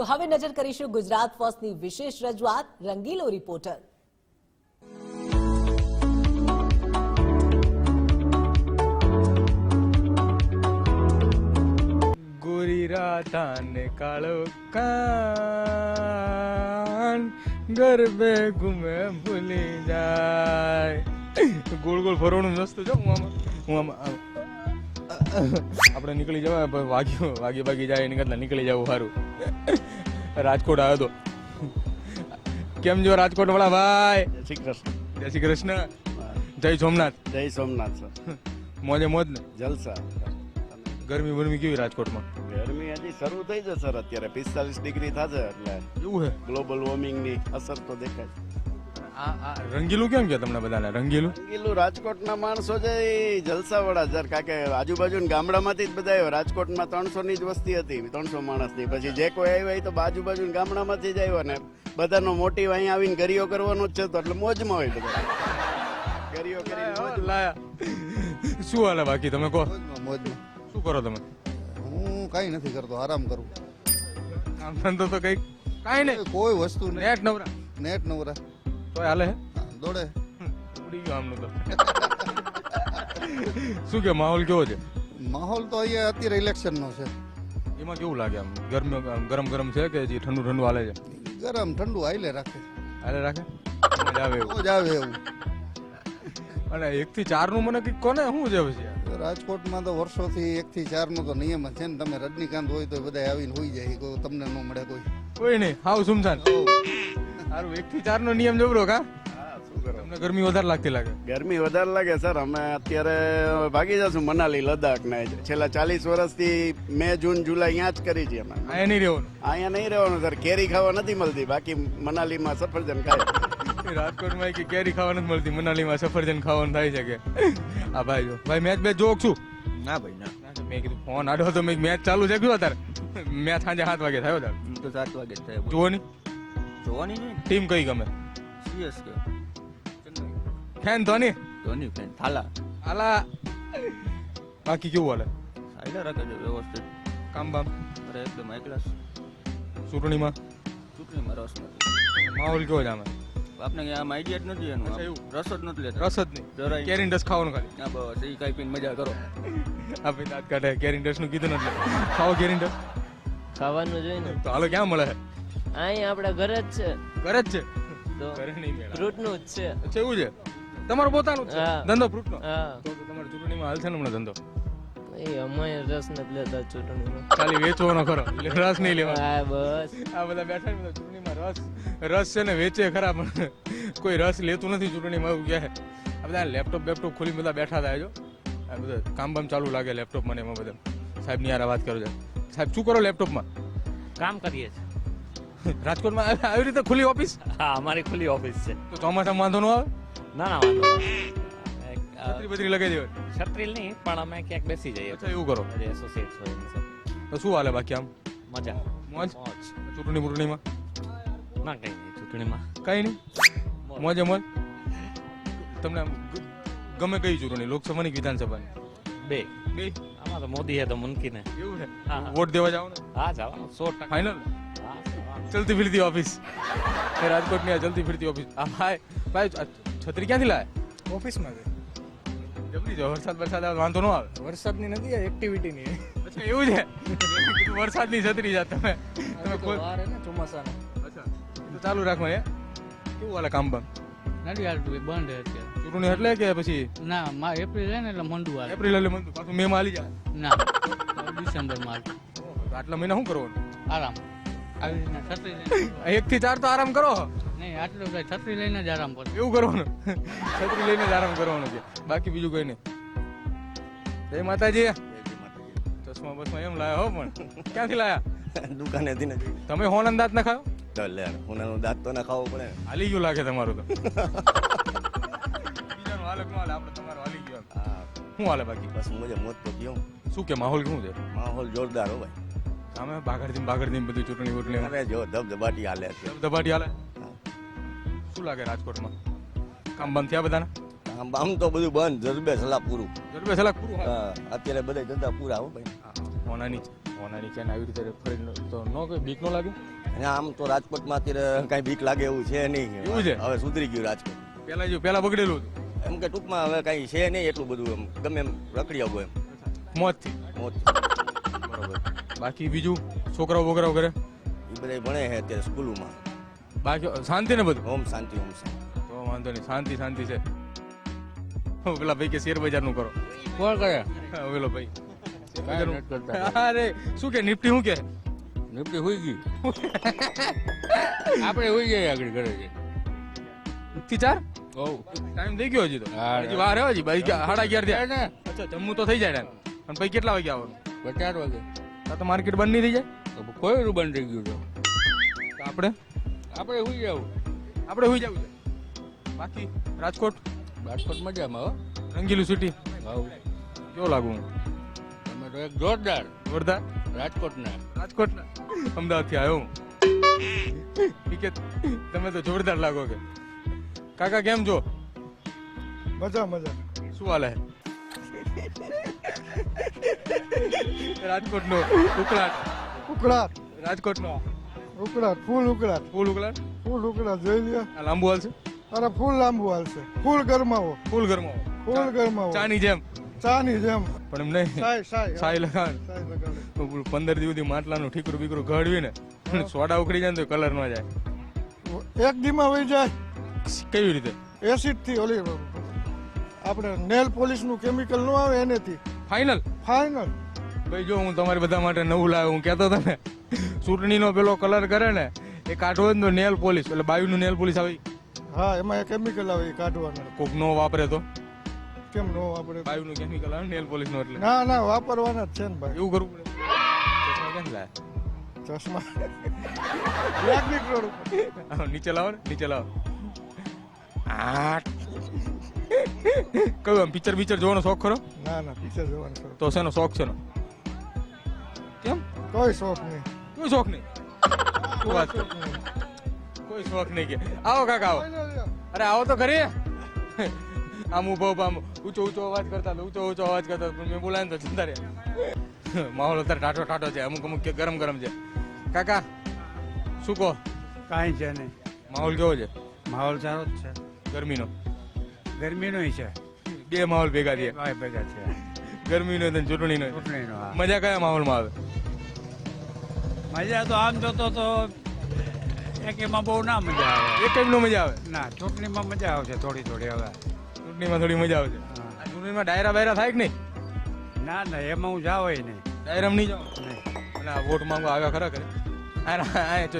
તો હવે નજર કરીશું ગુજરાત ફર્સ્ટની વિશેષ રજૂઆત, રંગીલો રિપોર્ટર. ગોરી રાધા કાળો કાન, ગરબે ઘૂમે ભૂલી જાય. ગોળ ગોળ ફરવાનું મસ્ત જો હું આમાં હું આમાં આપણે નીકળી જવા વાગ્યો વાગી ભાગી જાય, એની કરતા નીકળી જવું સારું. રાજકોટ આવ્યો હતો કેમ જો રાજકોટ વાળા ભાઈ? જય શ્રી કૃષ્ણ. જય શ્રી કૃષ્ણ. જય સોમનાથ. જય સોમનાથ સર. મોજે મોજ ને. જલસા. ગરમી બરમી કેવી રાજકોટમાં? ગરમી હજી શરૂ થઈ જશે સર અત્યારે પિસ્તાલીસ ડિગ્રી થશે એટલે એવું છે ગ્લોબલ વોર્મિંગની અસર તો દેખાય રંગીલું કેમ કે તમને બધાને? રંગીલું? રંગીલું રાજકોટના માણસો છે એ જલસાવાળા સર કાકે કે આજુબાજુ ગામડામાંથી જ બધા આવ્યા રાજકોટમાં ત્રણસો ની જ વસ્તી હતી ત્રણસો માણસની. પછી જે કોઈ આવ્યા એ તો આજુબાજુ ગામડામાંથી જ આવ્યા. ને બધાનો મોટિવ અહીંયા આવીને ગરિયો કરવાનો જ છે તો એટલે મોજમાં હોય બધા. ગરિયો કરી લાયા શું હાલે બાકી? તમે કહો. મોજમાં શું કરો તમે? હું કાંઈ નથી કરતો આરામ કરું. કામ ધંધો તો કઈ કાંઈ નહીં. કોઈ વસ્તુ નેટ નવરા. નેટ નવરા. તોય હાલે હે? દોડે. ઉડી ગયો આમનું તો શું કે માહોલ કેવો છે? માહોલ તો અહીંયા અત્યારે ઇલેક્શનનો છે. એમાં કેવું લાગે આમ? ગરમ ગરમ ગરમ છે કે જે ઠંડુ ઠંડુ હાલે છે? ગરમ ઠંડુ હાલે રાખે. હાલે રાખે? આવે એવું. જ આવે એવું. અને એક થી ચારનું મને કંઈક કોને? શું છે પછી? રાજકોટમાં તો વર્ષોથી એક થી ચાર નો તો નિયમ છે ને. તમે રજનીકાંત હોય તો બધા આવીને હોઈ જાય. કોઈ તમને ન મળે કોઈ. કોઈ નહીં. હાવ સુમસાન. સારું એક થી ચાર નો નિયમ જોબરો કા? તમને ગરમી વધારે લાગતી લાગે. ગરમી વધારે લાગે સર. અમે અત્યારે ભાગી જશું મનાલી લદ્દાખ ને છેલ્લા ચાલીસ વર્ષથી મે જૂન જુલાઈ અહીંયા જ કરી છે અમે. અહીંયા નહીં રહેવાનું? અહીંયા નહીં રહેવાનું સર. કેરી ખાવા નથી મળતી. બાકી મનાલીમાં સફરજન ખાય. રાજકોટમાં કે કેરી ખાવા નથી મળતી. મનાલીમાં સફરજન ખાવાનું થાય છે કે? આ ભાઈ જો. ભાઈ મેચ બે જોક છું ના ભાઈ ના. મેં કીધું ફોન આડો તો મેં મેચ ચાલુ છે કયું અત્યારે મેચ સાંજે સાત વાગે થયો તાર. તો સાત વાગે થાય. જુઓ ની જોવાની નહીં ટીમ કઈ ગમે? CSK fan Dhoni? Dhoni fan. Thala આલા બાકી કેવું હાલે? સાઈડા રાખે છે વ્યવસ્થિત. કામ બામ? અરે એકદમ હાઈ ક્લાસ ચૂંટણીમાં? ચૂંટણીમાં રસ નથી. માહોલ કેવો છે આમાં? આપને ક્યાં આમ આઈડિયા જ નથી એનું એવું? રસ જ નથી લેતા. રસ જ નહીં. જરાય. કેરીન ખાવાનું ખાલી. ના બસ એ કાંઈ પીને મજા કરો. આપણે દાંત કાઢે. કેરીન ડસનું કીધું નથી. ખાઓ કેરીન ડસ ખાવાનું જોઈએ ને. તો હાલો ક્યાં મળે? અહીં આપણા ઘરે જ છે. ઘરે જ છે? તો ઘરે ફ્રૂટનું જ છે. અચ્છા એવું છે? તમારું પોતાનું છે? ધંધો ફ્રૂટ નો હા. તો તમારી ચૂંટણીમાં હાલ છે ને હમણાં ધંધો? એ અમે રસ નથી લેતા ચૂંટણીમાં. ખાલી વેચવાનો ખરો. રસ નહીં લેવા હા બસ. આ બધા બેઠા ને બધા ચૂંટણીમાં રસ. રસ છે ને વેચે ખરા પણ કોઈ રસ લેતું નથી ચૂંટણીમાં એવું કહે. આ બધા લેપટોપ બેપટોપ ખોલી બધા બેઠા થાય જો. આ બધા કામ બામ ચાલુ લાગે લેપટોપમાં ને એમાં બધા. સાહેબની યાર વાત કરો છે સાહેબ શું કરો લેપટોપમાં? કામ કરીએ છીએ. રાજકોટમાં આવી રીતે ખુલ્લી ઓફિસ? હા અમારી ખુલ્લી ઓફિસ છે. તો ચોમાસામાં વાંધો ન આવે? ના ના વાંધો છત્રી બત્રી લગાવી દેવાય. છત્રી નહીં પણ અમે ક્યાંક બેસી જઈએ. અચ્છા એવું કરો. એસોસિએટ હોય તો શું હાલે બાકી આમ? મજા. મોજ? ચૂંટણી બૂંટણીમાં? ના કઈ નહીં ચૂંટણીમાં. કઈ નહીં? મોજે. મોજ તમને ગમે કઈ ચૂંટણી? લોકસભાની વિધાનસભાની? બે. બે. આમાં તો મોદી હે તો મુનકી ને એવું છે હા, હા. વોટ દેવા જાવ ને? હા જવાનું સો ટકા. ફાઇનલ. ચલતી ફિરતી ઓફિસ. રાજકોટની આ જલ્દી ફિરતી ઓફિસ. આ ભાઈ ભાઈ છત્રી ક્યાંથી લાવે ઓફિસમાં છે જબરી જો વરસાદ વરસાદ આવે વાંધો ન આવે. વરસાદની નથી આ એક્ટિવિટીની અચ્છા એવું છે? વરસાદની છત્રી જા તમે તમે કોઈ વાર હે ને ચોમાસાનો. અચ્છા તો ચાલુ રાખવા એ કેવું હાલે કામ બામ? નથી હાલતું એ બંધ અત્યારે. ચૂંટણી એટલે કે પછી? ના મા એપ્રિલ છે ને એટલે મંડું હાલે. એપ્રિલ એટલે મંદ પાછું મે માં હાલી જાય. ના ડિસેમ્બરમાં હાલતું. આટલા મહિના શું કરવાનું? આરામ. આવી રીતના છત્રી લઈને. એક થી ચાર તો આરામ કરો. નહીં આટલું કઈ છત્રી લઈને જ આરામ કરતો એવું કરવાનું? છત્રી લઈને જ આરામ કરવાનો છે. બાકી બીજું કઈ નહીં. જય માતાજી. ચશ્મા બસમાં એમ લાયા હો પણ. ક્યાંથી લાયા? દુકાનેથી નથી. તમે હોન અંદાજ ના ખાયો તો લે. હું દાંત તો ના ખાવો પડે. ને. હાલી ગયું લાગે તમારું તો. બીજાનું હાલે કે ન હાલે? આપણે તમારું હાલી ગયું એમ. હા. શું હાલે બાકી? બસ મુજે મોત તો કયો શું કે માહોલ શું છે? માહોલ જોરદાર હો ભાઈ. સામે બાગડથી બાગડથી બધી ચૂંટણી વૂંટણી અરે જો ધબધબાટી હાલે છે. ધબાટી હાલે? શું લાગે રાજકોટમાં? કામ બંધ થયા બધાના? આમ આમ તો બધું બંધ. જરબે સલા પૂરું. ગરબે સલાહ પૂરું હા. હા અત્યારે બધા ધંધા પૂરા હો ભાઈ. હા, હોનાની ચેન આવી રીતે ફરીને તો નો કોઈ બીક નો લાગે? અને આમ તો રાજકોટમાં અત્યારે કઈ બીક લાગે એવું છે નહીં. એવું છે? હવે સુધરી ગયું રાજકોટ. પેલા જો પેલા બગડેલું એમ કે ટૂંકમાં હવે કઈ છે નહીં એટલું બધું એમ. ગમે એમ રખડી આવું એમ. મોતથી. મોત. બરોબર. બાકી બીજું? છોકરાઓ બોકરાઓ કરે એ બધા ભણે છે અત્યારે સ્કૂલોમાં. બાકી શાંતિ ને બધું? ઓમ શાંતિ ઓમ શાંતિ. તો વાંધો નહીં. શાંતિ શાંતિ છે. પેલા ભાઈ કે શેર બજારનું કરો. કોણ કરે? હા, પેલો ભાઈ. અરે શું કે નિફ્ટી શું કે? નિપટી હોઈ ગઈ આપણે હોઈ ગયા આગળ ઘરે છે થી ચાર? ઓ ટાઈમ થઈ ગયો હજી તો. હજી વાર હજી ભાઈ સાડા અગિયાર થયા. ને અચ્છા જમ્મુ તો થઈ જાય ને. અને પછી કેટલા વાગે આવવાનું ચાર વાગે. તો માર્કેટ બંધ નહીં થઈ જાય? કોઈ રૂ બંધ થઈ ગયું તો આપણે? આપણે હોઈ જાવ. આપણે હોઈ જવું બાકી રાજકોટ? રાજકોટ મજામાં હો. રંગીલું સિટી. કેવો લાગુ? હું તમે તો એક જોરદાર. જોરદાર? રાજકોટના. રાજકોટ અમદાવાદથી આવ્યો હું. ઠીક તમે તો જોરદાર લાગો કે. કાકા કેમ છો? મજા મજા. શું હાલે? રાજકોટ નો ઉકળાટ. ઉકળાટ. રાજકોટ નો ઉકળાટ ફૂલ ઉકળાટ. ફૂલ ઉકળાટ? ફૂલ ઉકળાટ જોઈ લ્યો. લાંબુ હાલશે અરે ફૂલ લાંબુ હાલશે ફૂલ ગરમાવો. ફૂલ ગરમાવો. ફૂલ ગરમાવો. ચાની જેમ. ચાની જેમ. પણ એમ નહીં. સાય સાય સાય લગાડ. સાય લગાડે. પંદર દિવસ સુધી માટલાનું ઠીકરું બીકરું ઘડવી ને સોડા ઉકળી જાય ને તો કલર ન જાય. એક દીમાં વહી જાય. કેવી રીતે? એસિડથી ઓલી આપણે નેલ પોલિશનું કેમિકલનું આવે એનેથી. ફાઇનલ? ફાઇનલ. ભાઈ જો હું તમારી બધા માટે નવું લાવ્યો હું કહેતો તમે ચૂંટણીનો પેલો કલર કરે ને એ કાઢવો તો નેલ પોલિશ એટલે બાયુનું નેલ પોલિશ આવે. હા એમાં કેમિકલ આવે એ કાઢવાનું. કોક નો વાપરે તો? કેમ નો આપણે બાયુનું કેમિકલ આવે નેલ પોલિશ નો એટલે. ના ના વાપરવાના જ છે ને ભાઈ. એવું કરવું પડે ચશ્મા. ક્યાંથી લાયા? ચશ્મા યાજ્ઞિક રોડ ઉપર. આવો, નીચે લાવો ને નીચે લાવો. આઠ. કયું આમ પિક્ચર પિક્ચર જોવાનો શોખ ખરો? ના ના પિક્ચર જોવાનો ખરો તો શેનો શોખ છે કેમ? કોઈ શોખ નહીં. કોઈ શોખ નહીં? શું વાત? કોઈ શોખ નહીં કે. આવો કાકા આવો. અરે આવો તો ખરી આમ ઊભો આમ ઊંચો ઊંચો અવાજ કરતા ઊંચો ઊંચો અવાજ કરતા મેં બોલાય ને તો જતા રહ્યા. માહોલ અત્યારે ટાટો ટાટો છે. અમુક અમુક ગરમ ગરમ છે. કાકા શું કહો? કાંઈ છે નહીં. માહોલ કેવો છે? માહોલ સારો જ છે. ગરમીનો? ગરમીનો છે. બે માહોલ ભેગા છે ભેગા છે ગરમીનો અને ચૂંટણીનો. ચૂંટણીનો મજા કયા માહોલમાં આવે? મજા તો આમ જોતો તો એક એમાં બહુ ના મજા આવે. એક ટાઈમનો મજા આવે? ના ચૂંટણીમાં મજા આવશે થોડી થોડી હવે. ચૂંટણીમાં થોડી મજા આવે છે હા. આ ચૂંટણીમાં ડાયરા બાયરા થાય કે નહીં? ના ના એમાં હું જાવ નહીં. ડાયરામાં નહીં જાઉં? નહીં. અને આ વોટ માંગવા આવ્યા ખરા કરે.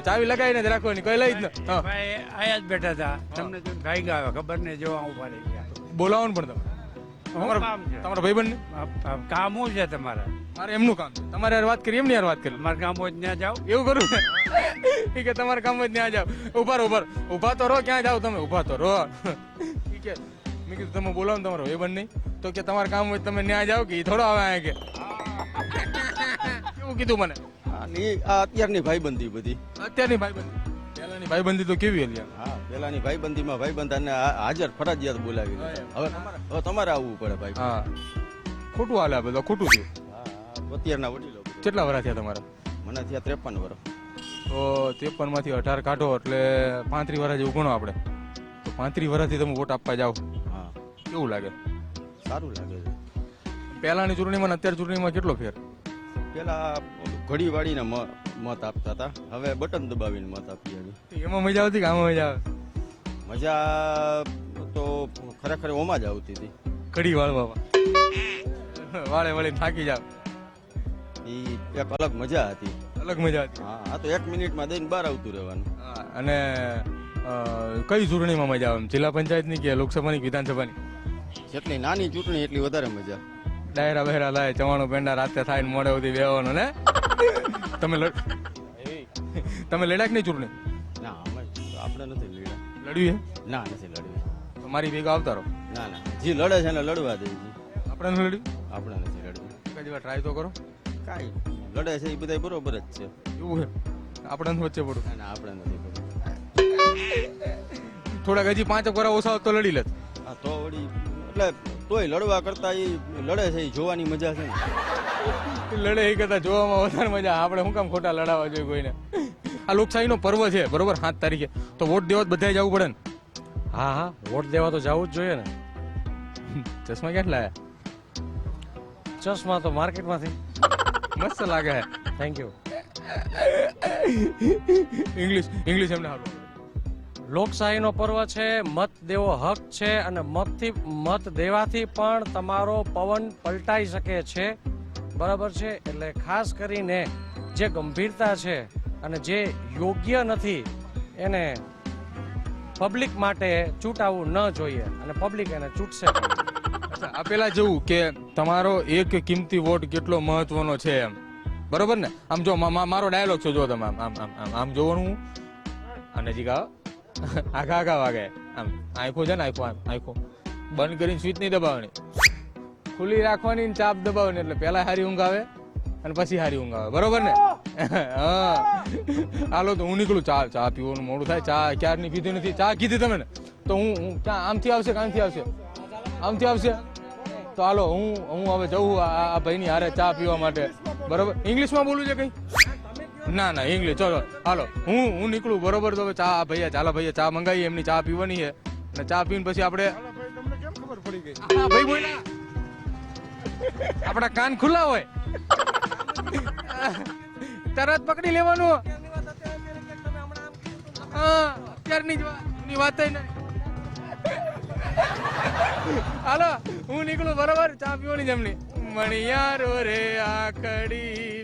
ચાવી લગાવીને જ રાખવાની કઈ લઈ જ ન. ભાઈ આયા જ બેઠા હતા. તમને ગાઈ ગયા ખબર નહીં જોવા ઊભા રહી ગયા. બોલાવો પણ તમે તમારા કામ છે? ભાઈબંધ કામ શું છે તમારે? મારે એમનું કામ છે. તમારે યાર વાત કરી એમની યાર વાત કરી. મારે કામ હોય ત્યાં જાઓ. એવું કરું ને? કે તમારે કામ જ ત્યાં જાવ ઊભા ઊભા ઊભા તો રહો ક્યાં જાવ તમે? ઊભા તો રહો. કે મેં કીધું તમે બોલાવો તમારો ભાઈબંધ નહીં તો કે તમારે કામ હોય તમે ત્યાં જાવ કે ઈ થોડો આવે કે. કેવું કીધું મને? આ અત્યારની ભાઈબંધી બધી. અત્યારની ભાઈબંધી? પહેલાની ભાઈબંધી તો કેવી હતી હા પેલાની ભાઈબંધીમાં ભાઈબંધાને હાજર ફરજિયાત બોલાવી હવે હવે તમારે આવવું પડે ભાઈ. હા. ખોટું હાલે આ બધું ખોટું થયું અત્યારના વડીલો કેટલા વર્ષ થયા તમારા? મને થયા ત્રેપન વર્ષ તો ત્રેપનમાંથી અઢાર કાઢો એટલે પાંત્રીસ વર્ષ જેવું ગણો આપણે. તો પાંત્રીસ વર્ષથી તમે વોટ આપવા જાઓ. હા. કેવું લાગે? સારું લાગે છે. પહેલાની ચૂંટણીમાં અત્યાર ચૂંટણીમાં કેટલો ફેર? પેલા ઘડી વાળીને મત આપતા હતા. હવે બટન દબાવીને મત આપીએ છીએ. એમાં મજા આવતી કે આમાં મજા આવે? મજા તો ખરેખર ઓમાં જ આવતી હતી. ઘડી વાળવામાં વાળે વળે થાકી જાવ. ઈ એક અલગ મજા હતી. અલગ મજા હતી. હા આ તો એક મિનિટમાં દઈને બહાર આવતું રહેવાનું. અને કઈ ચૂંટણીમાં મજા આવે? જિલ્લા પંચાયતની કે લોકસભાની વિધાનસભાની? જેટલી નાની ચૂંટણી એટલી વધારે મજા. ડાયરા બહેરા લાય ચવાણું પેંડા રાતે થાય ને મોડે સુધી બેવાનું ને? તમે લડ તમે લડ્યા કે નહીં ચૂંટણી? ના અમે આપણે નથી લડ્યા. લડ્યું ના નથી લડ્યું. મારી ભેગા આવતા રહો. ના ના. જે લડે છે એને લડવા દે આપણે નથી લડ્યું? આપણે નથી લડવું એક વાર ટ્રાય તો કરો. કાંઈ લડે છે એ બધા બરોબર જ છે. એવું છે? આપણે વચ્ચે પડું. ના આપણે નથી પડું થોડાક હજી પાંચ વરા ઓછા તો લડી લેત. આ તો વળી એટલે તોય લડવા કરતા એ લડે છે એ જોવાની મજા છે ને. લડે એ કરતા જોવામાં વધારે મજા. આપણે શું કામ ખોટા લડાવવા જોઈએ કોઈને? આ લોકશાહીનો પર્વ છે બરોબર? સાત તારીખે. તો વોટ દેવા તો બધાય જવું પડે ને? હા હા. વોટ દેવા તો જવું જ જોઈએ ને. ચશ્મા ક્યાં લાયા? ચશ્મા તો માર્કેટમાંથી. મસ્ત લાગે. હે થેન્ક યુ ઇંગ્લિશ ઇંગ્લિશ એમને સારું લોકશાહીનો પર્વ છે, મત દેવો હક છે અને મતથી, મત દેવાથી પણ તમારો પવન પલટાઈ શકે છે. બરાબર છે? એટલે ખાસ કરીને જે ગંભીરતા છે અને જે યોગ્ય નથી, એને પબ્લિક માટે ચૂંટાવવું ન જોઈએ અને પબ્લિક એને ચૂંટશે પણ. અચ્છા, આ પેલા જેવું કે તમારો એક કિંમતી વોટ કેટલો મહત્વનો છે એમ. બરોબર ને? આમ જો મારો ડાયલોગ છે, જો તમે આમ આમ આમ આમ જોવાનું. અને જી આવો આખા આખા વાગે. આમ આંખો છે ને, આંખો, આમ આંખો. બંધ કરીને સ્વિચ નહીં દબાવવાની. ખુલ્લી રાખવાની ને ચાપ દબાવવાની, એટલે પહેલા હારી ઊંઘ આવે અને પછી હારી ઊંઘ આવે. બરોબર ને? હા. હાલો તો હું નીકળું. ચા ચા પીવાનું મોડું થાય. ચા ક્યારની પીધી નથી? ચા કીધી તમે ને? તો હું હું ક્યાં? આમથી આવશે કાંથી આવશે? આમથી આવશે? તો હાલો, હું હું હવે જઉં આ ભાઈની હારે ચા પીવા માટે. બરોબર? ઇંગ્લિશમાં બોલું છે કઈ? ના ના ઇંગ્લિશ ચલો, હાલો, હું હું નીકળું, બરોબર, તો ચા, ભૈયા, ચાલો, ભૈયા, ચા મંગાવીએ એમની ચા પીવાની છે. અને ચા પીને પછી આપણે આપણા કાન ખુલ્લા હોય. તરત પકડી લેવાનું. અત્યારની જ વાત- નહીં હાલો, હું નીકળું, બરોબર, ચા પીવાની જમની મણિયારો રે આખડી